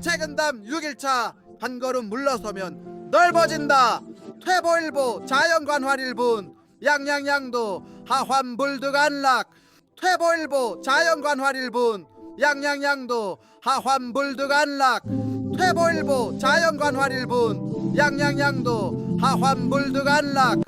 최근담 6일차 한 걸음 물러서면 넓어진다. 퇴보일보 자연관활일분 양양양도 하환불득안락. 퇴보일보 자연관활일분 양양양도 하환불득안락. 퇴보일보 자연관활일분 양양양도 하환불득안락.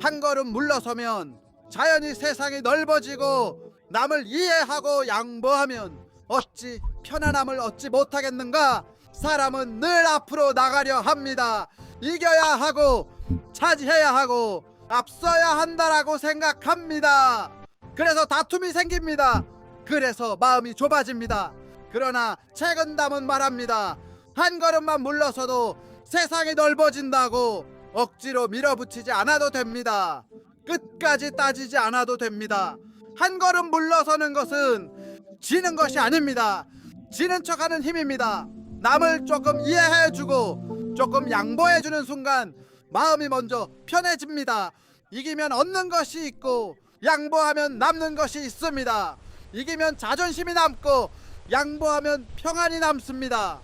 한 걸음 물러서면 자연히 세상이 넓어지고 남을 이해하고 양보하면 어찌 편안함을 얻지 못하겠는가? 사람은 늘 앞으로 나가려 합니다. 이겨야 하고 차지해야 하고 앞서야 한다라고 생각합니다. 그래서 다툼이 생깁니다. 그래서 마음이 좁아집니다. 그러나 최근담은 말합니다. 한 걸음만 물러서도 세상이 넓어진다고 억지로 밀어붙이지 않아도 됩니다. 끝까지 따지지 않아도 됩니다. 한 걸음 물러서는 것은 지는 것이 아닙니다. 지는 척하는 힘입니다. 남을 조금 이해해주고 조금 양보해주는 순간 마음이 먼저 편해집니다. 이기면 얻는 것이 있고 양보하면 남는 것이 있습니다. 이기면 자존심이 남고 양보하면 평안이 남습니다.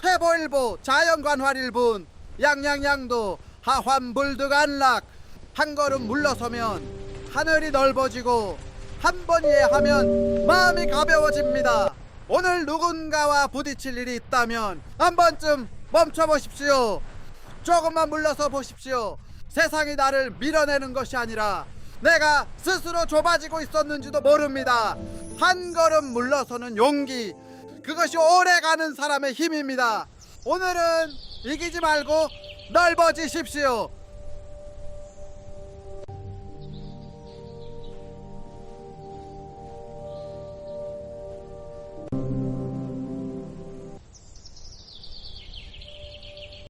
퇴보일보 자연관활일분 양양양도 하환불득안락 한 걸음 물러서면 하늘이 넓어지고 한 번 이해하면 마음이 가벼워집니다. 오늘 누군가와 부딪힐 일이 있다면 한 번쯤 멈춰 보십시오. 조금만 물러서 보십시오. 세상이 나를 밀어내는 것이 아니라 내가 스스로 좁아지고 있었는지도 모릅니다. 한 걸음 물러서는 용기. 그것이 오래가는 사람의 힘입니다. 오늘은 이기지 말고 넓어지십시오